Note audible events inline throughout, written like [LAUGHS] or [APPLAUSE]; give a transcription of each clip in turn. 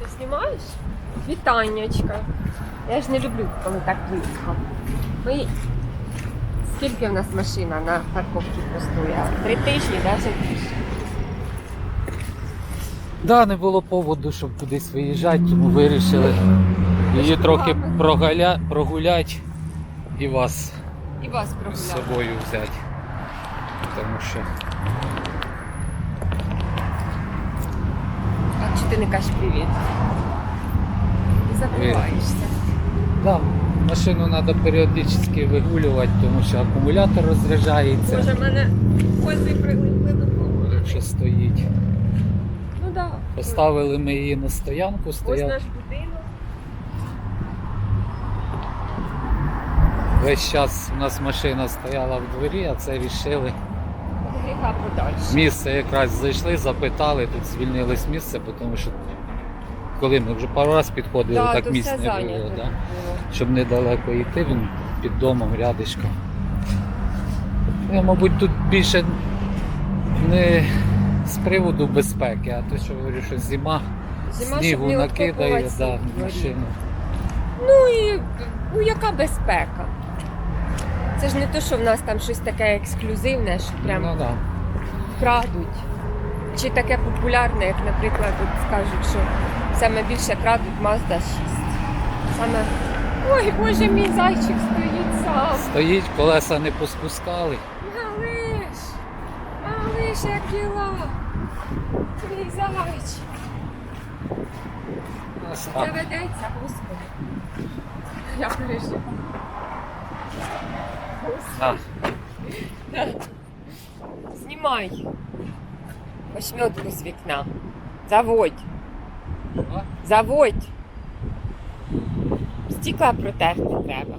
ти знімаєш? Вітаннячка. Я ж не люблю, коли так близько. Ми... Скільки в нас машина на парковці коштує? Три тижні, навіть більше. Да, не було поводу, щоб кудись виїжджати, тому вирішили її трохи прогаля... прогуляти і вас І вас з собою взяти. Тому що Чи ти не кажеш привіт? І забуваєшся. да, машину треба періодично вигулювати, тому що акумулятор розряджається, Може, в мене кози прилипли до кого. якщо стоїть. Ну. Да. Поставили ми її на стоянку, Ось стояв. наш будинок. Весь час у нас машина стояла в дворі, а це рішили. Гріха подальше. Місце якраз зайшли, запитали, тут звільнилось місце, тому що коли ми вже пару раз підходили, Да, так місць все не було, зайнято да? було. щоб недалеко йти, він під домом рядишком. Я, мабуть, тут більше не з приводу безпеки, а то, що говорю, що зима, Зима, щоб снігу не накидає да, в машину. Ну і ну, яка безпека? Це ж не то, що в нас там щось таке ексклюзивне, що прям Ну, да. Крадуть. Чи таке популярне, як, наприклад, от скажуть, що саме більше крадуть Mazda 6. Саме ой, боже, мій зайчик стоїть сам. Стоїть, колеса не поспускали. Малиш, малиш, як діла. Мій зайчик. Це ведеться, господи. Я переживаю. А, Знімай. Ошметку з вікна. Заводь. Заводь. Стікла протерти треба.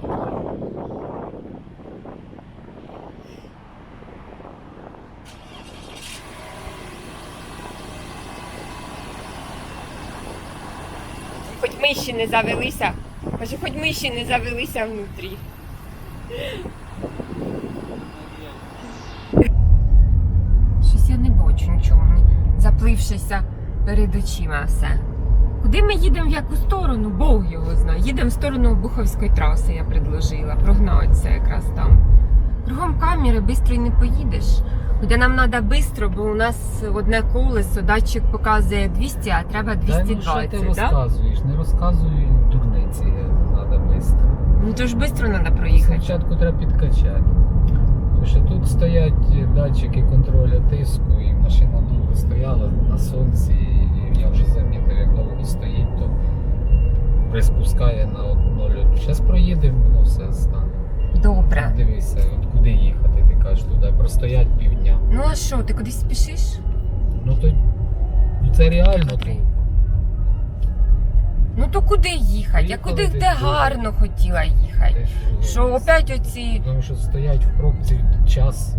Хоч миші не завелися. Каже, хоч миші не завелися внутрі. Заплившися перед очима все. Куди ми їдемо в яку сторону? Бог його знає. Їдемо в сторону Обуховської траси, я предложила. Прогнатися якраз там. Кругом камери швидко й не поїдеш. Хоча нам треба швидко, бо у нас одне колесо, датчик показує 200, а треба Та ну, що ти да? розказуєш? Не розказуй дурниці, треба швидко. Ну то ж швидко треба проїхати. Спочатку треба підкачати. Тому що тут стоять датчики контролю тиску, і машина стояла на сонці, і я вже замітив, як довго стоїть, то приспускає на одну льоту. Зараз проїдемо, воно все стане. Добре. Дивися, от куди їхати, ти кажеш туди, простоять півдня. Ну а що, ти кудись спішиш? Ну то ну, це реально довго. Ну то куди їхати? Я куди десь де гарно хотіла їхати. Що опять оці. Тому що стоять в пробці час.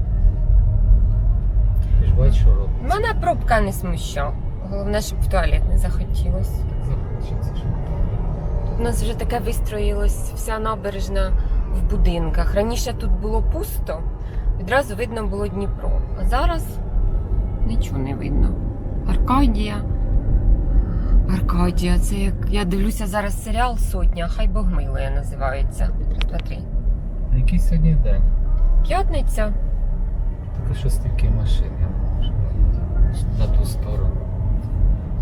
Бачиш, що робить. Мене пробка не смущала. Головне, щоб в туалет не захотілося. Захочеться. щоб У нас вже таке вистроїлось вся набережна в будинках. Раніше тут було пусто, відразу видно було Дніпро. А зараз нічого не видно. Аркадія. Аркадія, це як я дивлюся зараз серіал Сотня, хай Бог милує називається. Раз, два, три. Який сьогодні день? П'ятниця. Таке що стільки машин я не можу бачити. На ту сторону.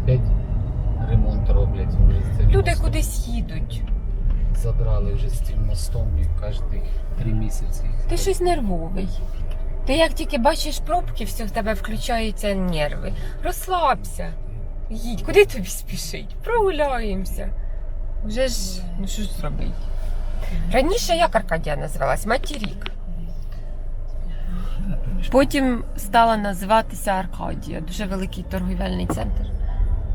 П'ять ремонт роблять вже з цим Люди мостом. кудись їдуть. Задрали вже з цим мостом і кожні три місяці. Ти щось нервовий. Ти як тільки бачиш пробки, все в тебе включаються нерви. Розслабся. Їдь, куди тобі спішить? Прогуляємося. Вже ж, ну що ж зробити? Раніше як Аркадія називалась? Матірік. Потім стала називатися Аркадія. Дуже великий торгівельний центр.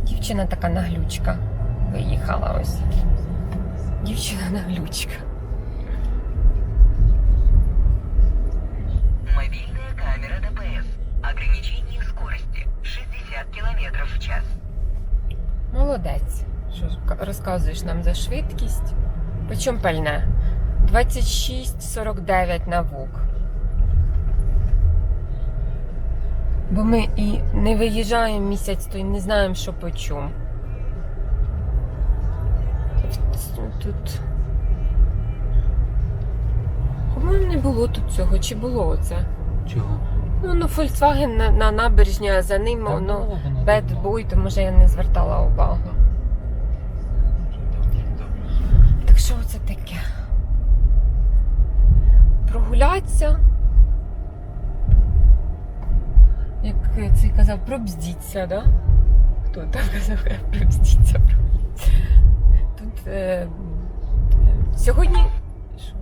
Дівчина така наглючка. Виїхала ось. Дівчина наглючка. Мобильная камера ДПС. Ограничение скорости 60 км в час. Молодець. Що розказуєш нам за швидкість? Почому пальне? 26,49 на ВУК. Бо ми і не виїжджаємо місяць, то й не знаємо, що по чому. тут. По-моєму, не було тут цього, чи було оце? Чого? Ну, ну Volkswagen на, на набережні, а за ним Та воно було воно. Boy, то може я не звертала увагу. Так що це таке? Прогуляться. Як цей казав, пробздіться, да? Хто там казав, [LAUGHS] пробздіться? Тут е, сьогодні. Що?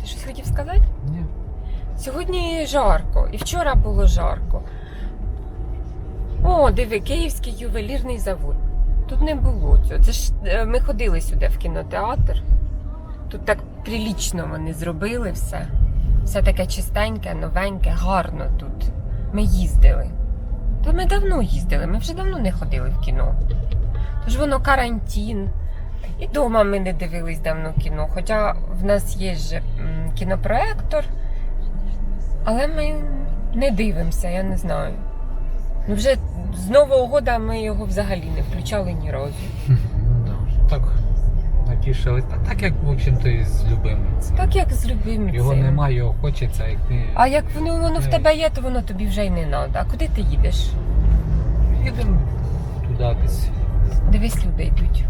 Ти щось хотів сказати? Ні. Сьогодні жарко, і вчора було жарко. О, диви, Київський ювелірний завод. Тут не було цього. Це ж е, ми ходили сюди в кінотеатр. Тут так прилічно вони зробили все. Все таке чистеньке, новеньке, гарно тут. Ми їздили. Та ми давно їздили, ми вже давно не ходили в кіно. Тож воно карантин. І вдома ми не дивились давно кіно. Хоча в нас є м, кінопроектор, але ми не дивимося, я не знаю. Ну вже з Нового года ми його взагалі не включали ні разу. Ну, да. Так як, в общем-то, і з любим. Так як з любим Його немає, його хочеться, як ти. А як воно, воно в тебе є, то воно тобі вже й не треба. А куди ти їдеш? Їдемо туди десь. Дивись, люди йдуть.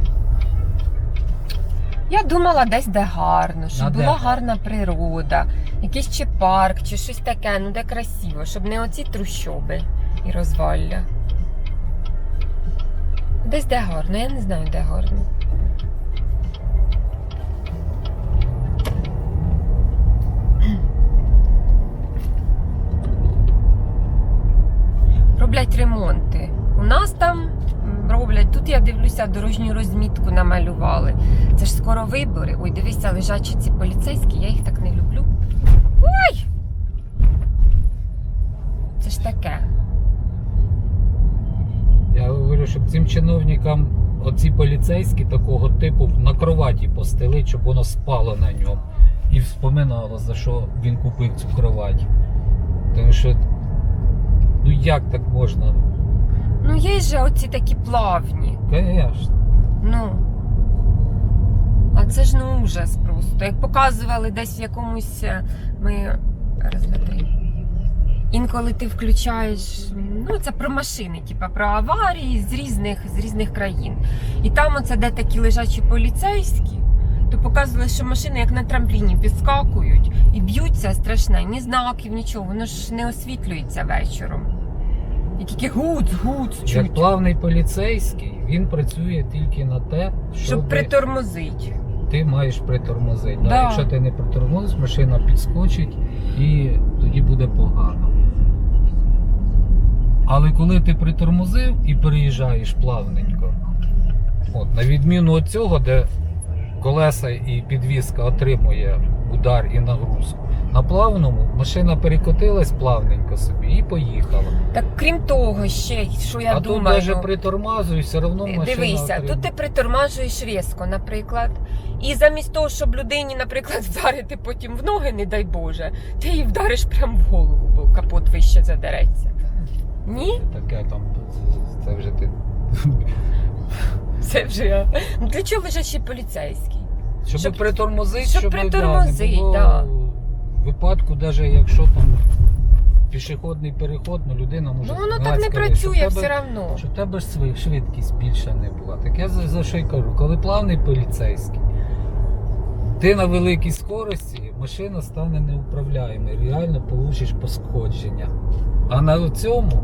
Я думала десь де гарно, щоб А де була гарно? гарна природа, якийсь чи парк, чи щось таке, ну де красиво, щоб не оці трущоби і розвалля. Десь де гарно, я не знаю, де гарно. Роблять ремонти. У нас там роблять. Тут я дивлюся, дорожню розмітку намалювали. Це ж скоро вибори. Ой, дивися, лежачі ці поліцейські, я їх так не люблю. Ой! Це ж таке. Я говорю, щоб цим чиновникам оці поліцейські такого типу на кроваті постелить, щоб воно спало на ньому. І вспоминало, за що він купив цю кровать. Тому що, як так можна? Ну, є же оці такі плавні. Конечно. Ну. А це ж ну ужас просто. Як показували десь в якомусь е, ми. Раз, два, три. Інколи ти включаєш, ну це про машини, типа про аварії з різних, з різних країн. І там оце де такі лежачі поліцейські, то показували, що машини як на трампліні підскакують і б'ються страшне, ні знаків, нічого, воно ж не освітлюється вечором. І тільки гуц, гуц, Як плавний поліцейський, він працює тільки на те, щоб, Щоб притормозити. ти маєш притормозити. Да. Да. Якщо ти не притормозиш, машина підскочить і тоді буде погано. Але коли ти притормозив і переїжджаєш плавненько, от, на відміну від цього, де колеса і підвізка отримує удар і нагрузку, на плавному машина перекотилась плавненько собі і поїхала. Так крім того, ще що я а тут думаю. навіть притормазуй, все одно машина. Дивися, отримує. тут ти притормажуєш різко, наприклад. І замість того, щоб людині, наприклад, вдарити потім в ноги, не дай Боже, ти її вдариш прямо в голову, бо капот вище задереться. Ні? Таке там, це вже ти. Це вже я. Ну для чого лежачий поліцейський? Щоб, Щоб- притормозити, щоб щоб, притормозить, було да. Випадку, навіть якщо там пішохідний переход, ну людина може Ну воно так не працює щоб все тебе- одно. Щоб в тебе ж швидкість більша не була. Так я за, за що й кажу, коли плавний поліцейський, ти на великій скорості, машина стане неуправляємою, реально получиш пошкодження. А на цьому,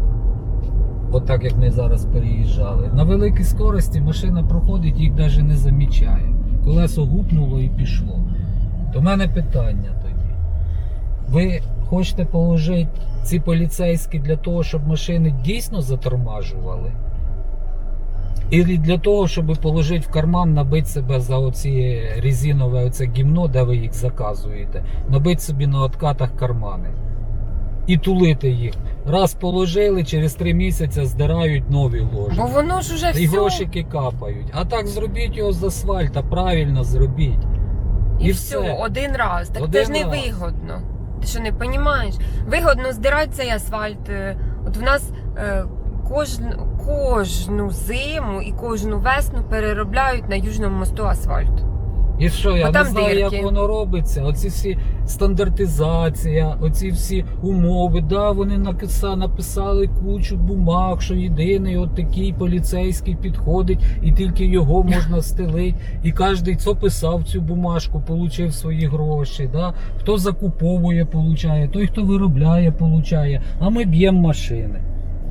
отак як ми зараз переїжджали, на великій скорості машина проходить, їх навіть не замічає. Колесо гупнуло і пішло. То в мене питання. Ви хочете положити ці поліцейські для того, щоб машини дійсно затормажували? І для того, щоб положити в карман, набити себе за оці резинове оце гімно, де ви їх заказуєте, набити собі на откатах кармани. І тулити їх. Раз положили, через три місяці здирають нові ложі. Бо воно ж уже І все. грошики капають. А так зробіть його з асфальта, правильно зробіть. І, І все, все. один раз. Так Один це ж не раз. вигодно. Ти що не розумієш? Вигодно здирати цей асфальт. Е, От в нас е, кожен, кожну зиму і кожну весну переробляють на Южному мосту асфальт. І що, я Бо не там знаю, дирки. як воно робиться. Оці всі стандартизація, оці всі умови. Да, вони написа- написали кучу бумаг, що єдиний от такий поліцейський підходить, і тільки його [LAUGHS] можна стелити. І кожен, хто писав цю бумажку, отримав свої гроші. Да? Хто закуповує, получає, той, хто виробляє, получає. А ми б'ємо машини.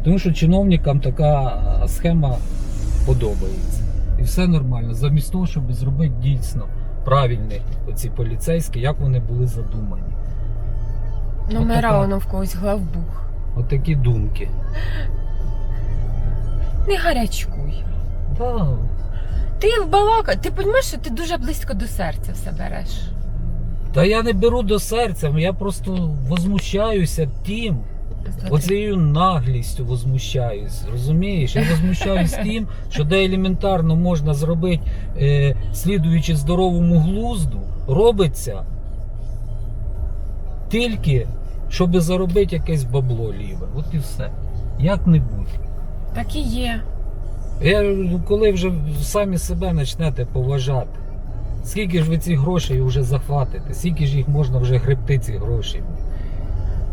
Тому що чиновникам така схема подобається. І все нормально. Замість того, щоб зробити дійсно правильні оці поліцейські, як вони були задумані. Номера Отака. воно в когось главбух. Отакі думки. Не гарячкуй. Да. Ти в балака, ти розумієш, що ти дуже близько до серця все береш. Та я не беру до серця, я просто возмущаюся тим, оцією наглістю возмущаюсь. Розумієш? Я возмущаюсь [LAUGHS] тим, що де елементарно можна зробити, е, слідуючи здоровому глузду, робиться тільки, щоб заробити якесь бабло ліве. От і все. Як-небудь. Так і є. Я, коли вже самі себе почнете поважати, скільки ж ви ці грошей вже захватите, скільки ж їх можна вже гребти ці гроші.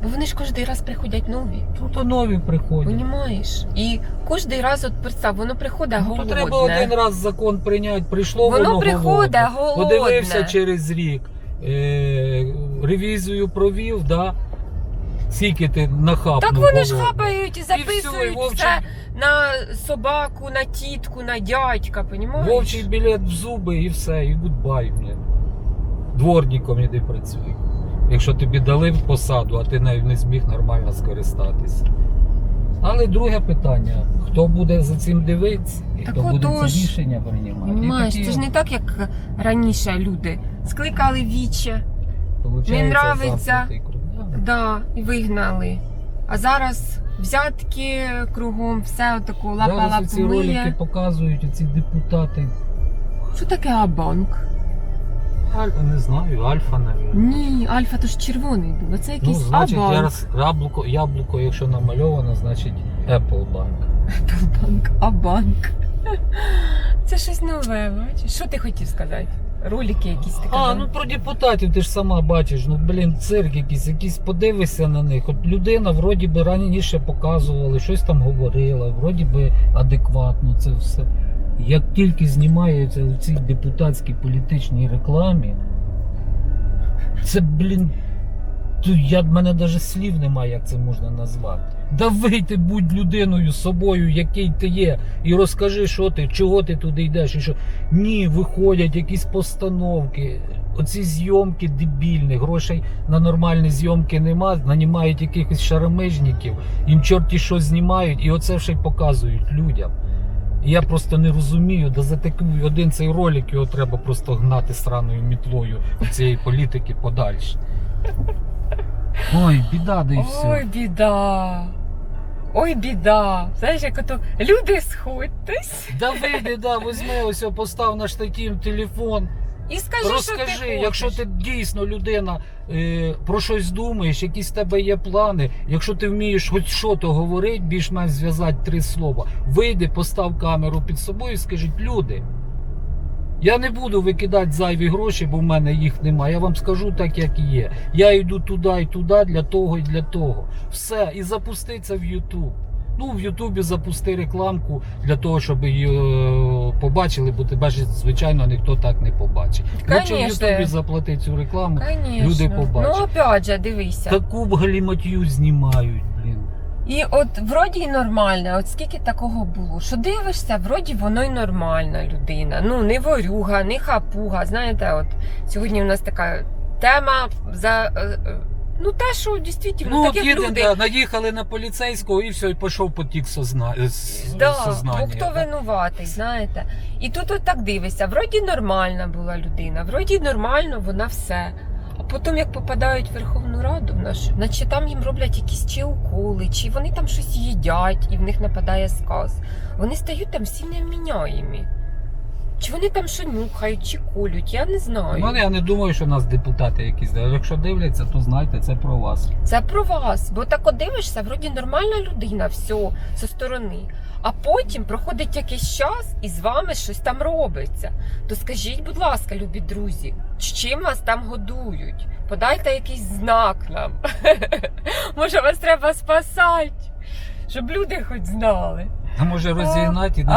Бо вони ж кожен раз приходять нові. Ну то нові приходять. Понімаєш? І кожен раз, от представ, воно приходить Ну, то треба один раз закон прийняти, прийшло воно, Воно приходить голодне. Подивився через рік, е, ревізію провів, да? скільки ти нахапнув. Так вони ж хапають і все, і записують вовчий- все на собаку, на тітку, на дядька, понімаєш? Вовчий білет в зуби і все, і гудбай, блін. Дворником іди працюй. Якщо тобі дали посаду, а ти навіть не зміг нормально скористатися. Але друге питання: хто буде за цим дивитися і Так хто буде ці рішення приймати? Понімаєш, такі, це ж не так, як раніше люди скликали віче, не нравиться. Да. і вигнали. А зараз взятки кругом, все отаку Зараз лапа ці ролики показують, оці депутати. Що таке Абанк? Альфа, не знаю, Альфа, навіть. Ні, Альфа то ж червоний був, а це Ну, якийсь значить, Абанк. зараз яблуко, яблуко, якщо намальовано, значить Apple Bank. Банк, Абанк. Це щось нове, бачиш? Що ти хотів сказати? Ролики якісь такі. А, ну про депутатів ти ж сама бачиш, ну блін, цирк якийсь, якийсь подивишся на них. От людина вроді би раніше показували, щось там говорила, вроді би адекватно це все. Як тільки знімаються у цій депутатській політичній рекламі, це, блін, я в мене навіть слів немає, як це можна назвати. Да вийти, будь людиною собою, який ти є, і розкажи, що ти, чого ти туди йдеш, і що ні, виходять якісь постановки. Оці зйомки дебільні, грошей на нормальні зйомки нема, нанімають якихось шаромижників, їм чорті що знімають, і оце ще й показують людям. І я просто не розумію, да за такий один цей ролик його треба просто гнати сраною мітлою цієї політики подальше. Ой, біда, да і все. Ой, біда. Ой, біда. Знаєш, як ото люди сходьтесь Да вийди, да, візьми ось постав на штатів телефон. І скажи, Розкажи, що ти якщо хочеш. ти дійсно людина е, про щось думаєш, якісь в тебе є плани, якщо ти вмієш хоч що то говорити, більш-менш зв'язати три слова, вийди, постав камеру під собою і скажіть, люди. Я не буду викидати зайві гроші, бо в мене їх немає. Я вам скажу так, як є. Я йду туди і туди для того і для того. Все, і запусти це в Ютуб. Ну, в Ютубі запусти рекламку для того, щоб її е, побачили, бо тебе ж, звичайно, ніхто так не побачить. Лучше в Ютубі заплати цю рекламу. Конечно. люди побачать. Ну, опять же, дивися. Таку б знімають, блін. І от вроді й нормальне, от скільки такого було, що дивишся, вроді воно й нормальна людина. Ну, не ворюга, не хапуга. Знаєте, от сьогодні у нас така тема за. Ну, те, що дійсно, Ну, так от як люди. да, наїхали на поліцейського і все, і пішов потік созна... Да, сознання. бо хто винуватий, знаєте. І тут от так дивишся, вроді нормальна була людина, вроді нормально, вона все. А потім, як попадають в Верховну Раду, в нашу, наче там їм роблять якісь чи уколи, чи вони там щось їдять, і в них нападає сказ. Вони стають там всі невміняємі. Чи вони там що нюхають, чи колють, я не знаю. Ну, я не думаю, що нас депутати якісь. Якщо дивляться, то знайте, це про вас. Це про вас. Бо так от дивишся, вроді нормальна людина, все зі сторони. А потім проходить якийсь час і з вами щось там робиться. То скажіть, будь ласка, любі друзі, з чим вас там годують? Подайте якийсь знак нам. [LAUGHS] Може, вас треба спасати, щоб люди хоч знали. А може розігнати і ця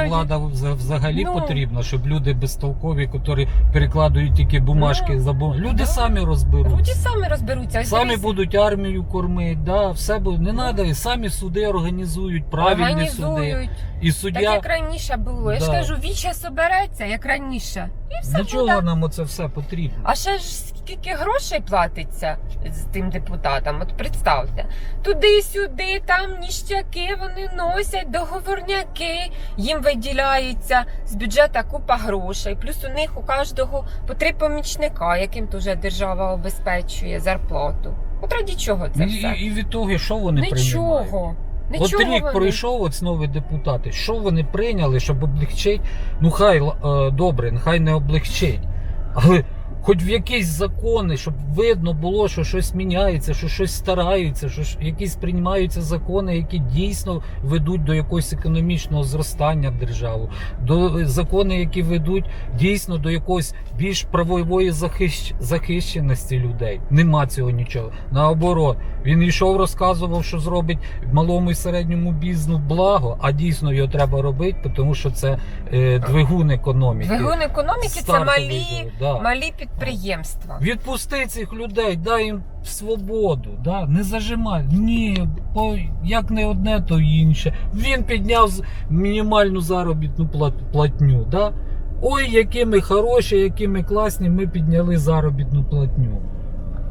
роз- влада вза- взагалі Ну. потрібна, щоб люди безтолкові, які перекладають тільки бумажки Ну, за бумажки. Люди да. самі Люди самі розберуться. Самі дивись, будуть армію кормити, да, все буде. Не треба, і самі суди організують, правильні суди. І І Так суддя. як раніше було. Я ж кажу, віче собереться, як раніше. І все Для буде. чого нам оце все потрібно? А ще ж скільки грошей платиться з тим депутатам? От представте, туди-сюди, там ніщаки вони носять, договорняки, їм виділяється з бюджету купа грошей. Плюс у них у кожного по три помічника, яким теж держава обезпечує зарплату. От раді чого це І, все? і, і від того, що вони приймають? Нічого. От рік вони. пройшов, от нові депутати. Що вони прийняли, щоб облегчить? Ну хай е, добре, нехай не облегчить. Але хоч в якісь закони, щоб видно було, що щось міняється, що щось стараються, що якісь приймаються закони, які дійсно ведуть до якогось економічного зростання держави, до е, закони, які ведуть дійсно до якогось більш правової захищ... захищеності людей. Нема цього нічого. Наоборот, він йшов, розказував, що зробить малому і середньому бізнесу благо, а дійсно його треба робити, тому що це е, двигун економіки. Двигун економіки це малі, да. малі підприємства. Відпусти цих людей, дай їм свободу, да? не зажимай. Ні, бо як не одне, то інше. Він підняв мінімальну заробітну плат- платню. Да? Ой, які ми хороші, які ми класні, ми підняли заробітну платню.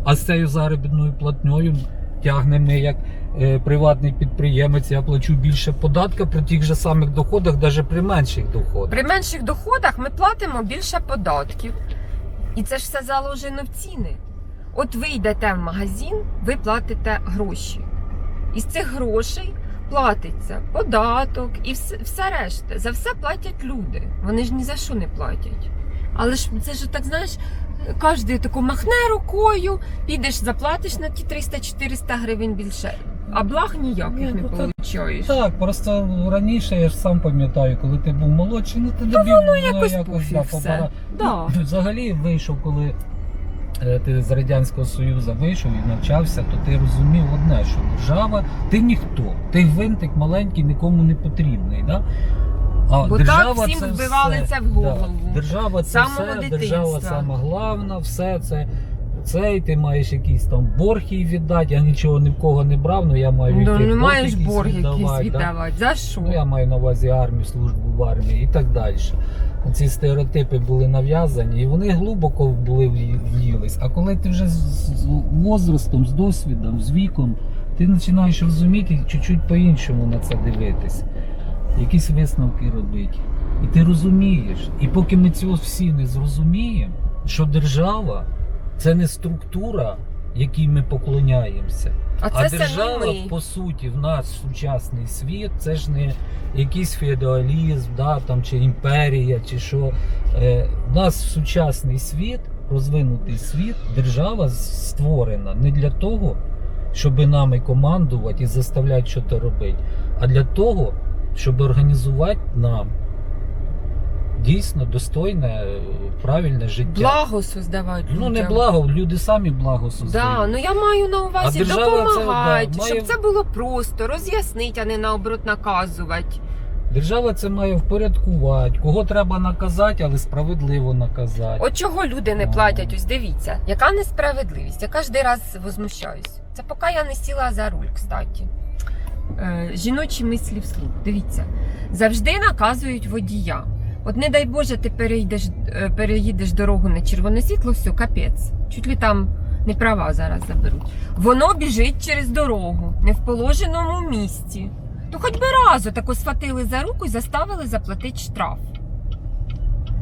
А з цією заробітною платньою тягне ми як е, приватний підприємець, я плачу більше податка при тих же самих доходах, навіть при менших доходах. При менших доходах ми платимо більше податків. І це ж все заложено в ціни. От ви йдете в магазин, ви платите гроші. Із цих грошей платиться податок і все, все решта. За все платять люди. Вони ж ні за що не платять. Але ж це ж так, знаєш, кожен таку махне рукою, підеш, заплатиш на ті 300-400 гривень більше. А благ ніяких Ні, не ну, получаєш. Так, просто раніше я ж сам пам'ятаю, коли ти був молодший, ну ти добів воно якось пофіг все. попара. Да. Ну, Взагалі вийшов, коли е, ти з Радянського Союзу вийшов і навчався, то ти розумів одне, що держава, ти ніхто, ти гвинтик маленький, нікому не потрібний. Да? А Бо так всім це вбивали все. це в голову. Да. Держава це самого все, дитинства. держава сама головна, все це. Цей ти маєш якийсь там борг їй віддати, я нічого ні в кого не брав, ну я маю Ну, не борг маєш якийсь борг якийсь віддавати, да. віддавати. За що? Ну, я маю на увазі армію, службу в армії і так далі. Ці стереотипи були нав'язані, і вони глибоко були в'їлись. А коли ти вже з, з возрастом, з досвідом, з віком, ти починаєш розуміти чуть-чуть по-іншому на це дивитись, якісь висновки робити. І ти розумієш. І поки ми цього всі не зрозуміємо, що держава це не структура, якій ми поклоняємося. А А це держава, самі ми. по суті, в нас сучасний світ, це ж не якийсь феодалізм, да, там, чи імперія, чи що. Е, в нас сучасний світ, розвинутий світ, держава створена не для того, щоб нами командувати і заставляти щось робити, а для того, щоб організувати нам дійсно достойне, правильне життя. Благо создавати. Ну не людям. благо, люди самі благо Да, создають. ну я маю на увазі А держава це, допомагати, да, має- щоб це було просто, роз'яснити, а не наоборот наказувати. Держава це має впорядкувати. Кого треба наказати, але справедливо наказати. От чого люди не платять, ось дивіться, яка несправедливість. Я кожен раз возмущаюсь. Це поки я не сіла за руль, кстати. Е, жіночі мислі вслух. Дивіться, завжди наказують водія. От не дай Боже, ти перейдеш, е, переїдеш дорогу на червоне світло, все, капець. Чуть ли там не права зараз заберуть. Воно біжить через дорогу, не в положеному місці. То хоч би разу тако схватили за руку і заставили заплатити штраф.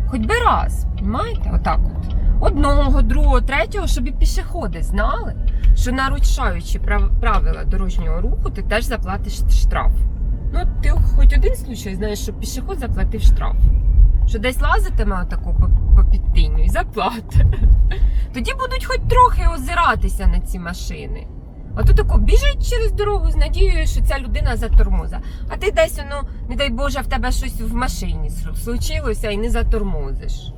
Хоч би раз, розумієте? Отак от. Одного, другого, третього, щоб і пішоходи знали, що нарушаючи правила дорожнього руху, ти теж заплатиш штраф. Ну, ти хоч один случай знаєш, що пішоход заплатив штраф. що десь лазитиме отаку по, по і заплатить. [LAUGHS] Тоді будуть хоч трохи озиратися на ці машини. А то тако біжить через дорогу з надією, що ця людина затормоза. А ти десь, ну, не дай Боже, в тебе щось в машині случилося і не затормозиш.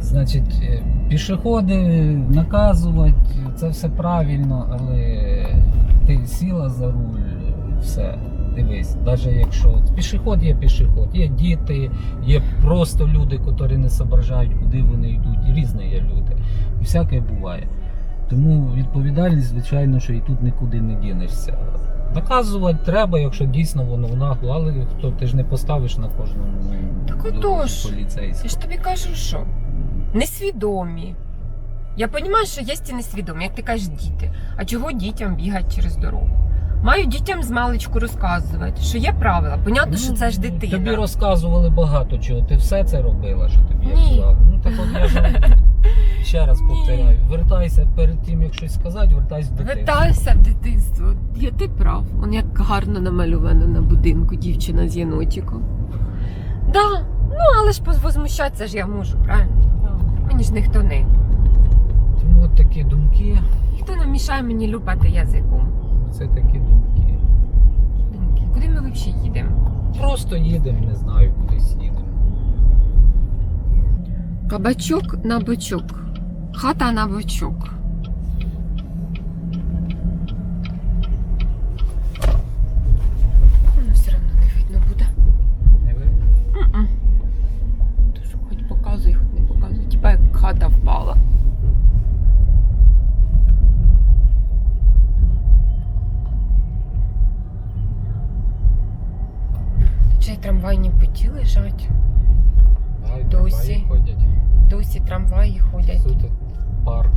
Значить, е, пішоходи наказувати, це все правильно, але ти сіла за руль, все. Дивись, навіть якщо пішоход є пішоход, є діти, є просто люди, які не зображають, куди вони йдуть. Різні є люди. І всяке буває. Тому відповідальність, звичайно, що і тут нікуди не дінешся. Наказувати треба, якщо дійсно воно нагло, але хто ти ж не поставиш на кожному Так отож. поліцейського. Я ж тобі кажу, що несвідомі. Я розумію, що є і несвідомі, як ти кажеш, діти. А чого дітям бігати через дорогу? Маю дітям з маличку розказувати, що є правила. Понятно, що це ж дитина. Ну, Тобі розказували багато чого. Ти все це робила, що тобі я Ні. казав. Ну так от я ж [LAUGHS] ще раз повторяю. Вертайся перед тим, як щось сказати, вертайся в дитинство. Вертайся в дитинство. Я ти прав. Он як гарно намальовано на будинку дівчина з єнотиком. Да, ну але ж возмущатися ж я можу, правильно? Мені ж ніхто не. Такі думки, Ніхто не мішає мені люпати язиком. це такі думки. Думки, Куди ми взагалі їдемо? Просто їдемо, не знаю, кудись їдемо. Кабачок на бочок. Хата на бочок. Ну, все одно не видно буде. Не ви? М-м. Тож хоч показуй, хоч не показуй. Типа як хата впала. Чи трамвайні путі лежать? Ай, Досі. трамваї ходять. Досі трамваї ходять. Тут парк.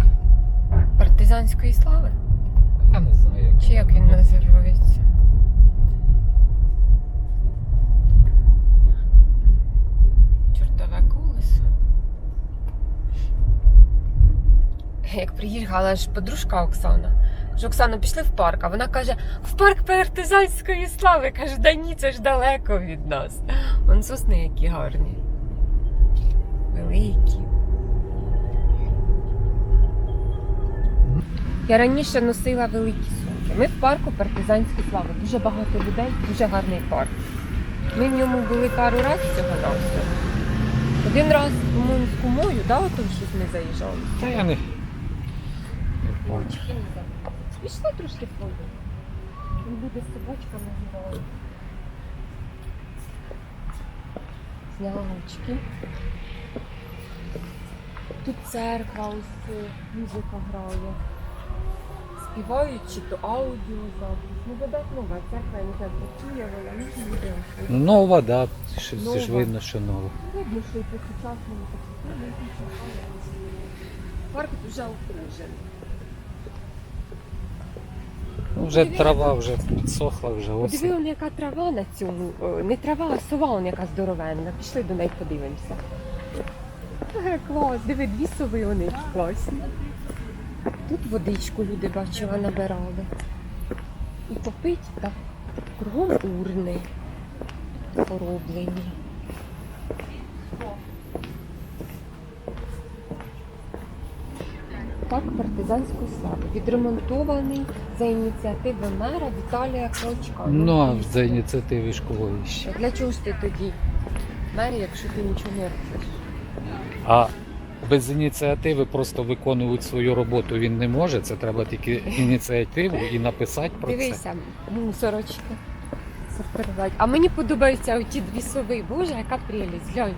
Партизанської слави? Я не знаю, як. Чи як він називається? Чортове колесо. Як приїхала ж подружка Оксана. Що Оксана, пішли в парк, а вона каже, в парк партизанської слави. Каже, да ні, це ж далеко від нас. Вон сосни які гарні. Великі. Я раніше носила великі сумки. Ми в парку партизанської слави. Дуже багато людей, дуже гарний парк. Ми в ньому були пару разів цього на. Один раз, по-моєму, з кумою, да, ото щось ми заїжджали. Та я не. не Пішли трошки фото. Він буде з собачками гуляти. Зняла очки. Тут церква ось е, музика грає. Співають чи то аудіозапис. Ну, видать, нова церква, я не знаю, працює вона, ну не буде. Ну, Нова, так. Да. Ще всі ж Нова. видно, що нова. Видно, що і по сучасному так. ну, не знаю. Парк вже окружений. Ну, вже трава вже підсохла, вже ось. Диви, он яка трава на цьому. о, Не трава, а сова, он яка здоровенна. Пішли до неї подивимося. Е, Клас, диви, дві сови вони класні. Тут водичку люди бачила, набирали. І попить так. Кругом урни пороблені. Парк партизанської слави. Відремонтований за ініціативи мера Віталія Клочка. Ну, а за ініціативи школи ще. Для чого ж ти тоді мер, якщо ти нічого не робиш? А без ініціативи просто виконувати свою роботу він не може. Це треба тільки ініціативу і написати про це. Дивися, мусорочки. А мені подобаються оті дві сови. Боже, яка прелість. Глянь.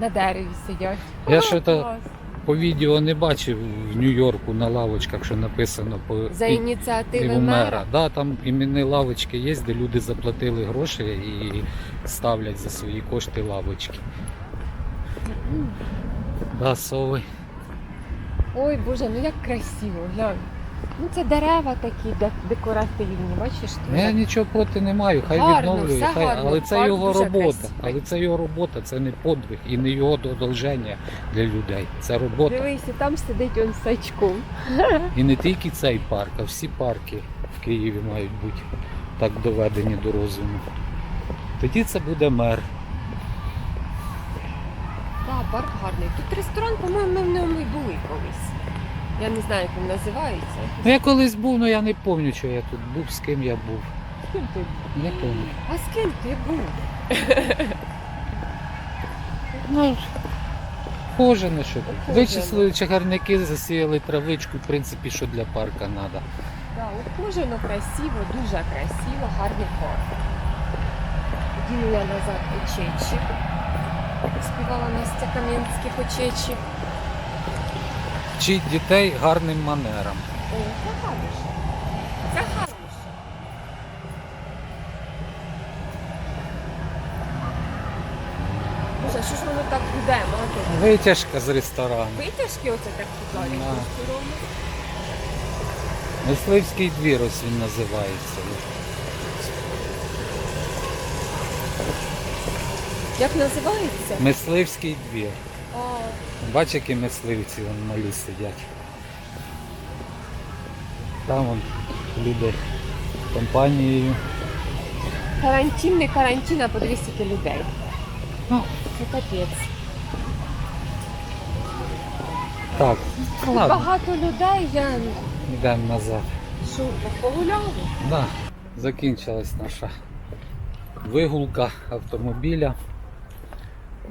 На дереві сидять. Я це клас. По відео не бачив в Нью-Йорку на лавочках, що написано по За ініціативи мера. Да, там іменні лавочки є, де люди заплатили гроші і ставлять за свої кошти лавочки. Да, сови. Ой, Боже, ну як красиво, глянь. Ну це дерева такі де- декоративні, бачиш? тут? Я нічого проти не маю, хай Гарно, відновлює, все хай, гарно, але це парк його дуже робота. красивий. Але це його робота, це не подвиг і не його додолження для людей. Це робота. Дивися, там сидить он сачком. І не тільки цей парк, а всі парки в Києві мають бути так доведені до розуму. Тоді це буде мер. Так, парк гарний. Тут ресторан, по-моєму, ми в ньому і були колись. Я не знаю, як він називається. Ну я колись був, але я не пам'ятаю, що я тут був, з ким я був. З ким ти? був? Не пам'ятаю. А з ким ти був? [LAUGHS] Ну, кожен що. Кожен. Вичислили чагарники, засіяли травичку, в принципі, що для парка треба. Да, ухожено, красиво, дуже красиво, гарний парк. Я назад очечі. Співала Настя Кам'янських очечі. Вчить дітей гарним манерам. О, це хороше. Це хороше. Боже, що ж воно так буде. Витяжка з ресторану. Витяжки оце так Да. Мисливський двір ось він називається. Як називається? Мисливський двір. А, Бач, які мисливці вон малі сидять. Там вон люди компанією. карантин, не карантин, а подивись, скільки людей. Ну, Це капець. так, ладно, Багато людей, я йдемо назад. що, погуляли? Да, закінчилась наша вигулка автомобіля.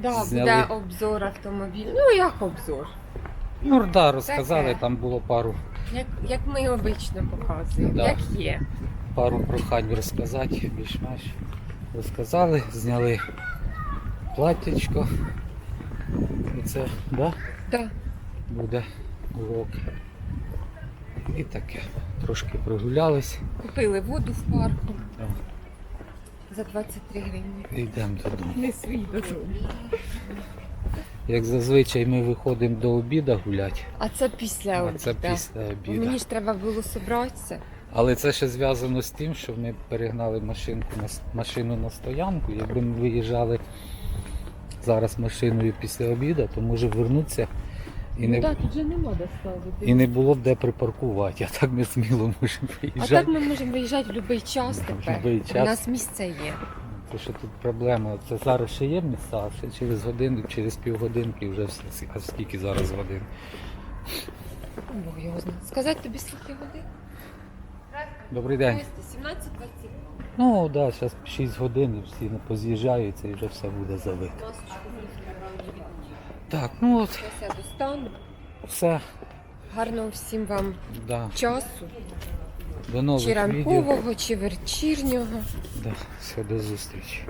Да, Зняли. буде обзор автомобіля. Ну як обзор? Ну да, розказали, Таке. там було пару, Як, як ми обично показуємо, Да. як є. пару прохань розказати, більш-менш розказали, зняли платтячко. І це, да, Да. буде урок. І таке. Трошки прогулялись. Купили воду в парку Да. За 23 гривні. Йдемо додому. Не свій додому. Як зазвичай ми виходимо до обіду гуляти, А це після а обіду. це після обіду. Мені ж треба було зібратися. Але це ще зв'язано з тим, що ми перегнали машинку на машину на стоянку. Якби ми виїжджали зараз машиною після обіду, то може вернутися і не, Ну так, тут же нема де ставити. і не було б де припаркувати, а так ми сміло можемо А виїжджати. так ми можемо виїжджати в будь-який час тепер. будь-який У час. нас місце є. Це що тут проблема. Це зараз ще є місця, а ще через годину, через півгодинки вже все. А скільки зараз годин? Бог його знає. Сказати тобі скільки годин? Добрий день. 17-20. Ну так, да, зараз 6 годин і всі поз'їжджаються і вже все буде забито. Так, ну от, Зараз я достану. все. Гарного всім вам Да. часу. До нових Чи відео. ранкового, чи вечірнього. Да, все, до зустрічі.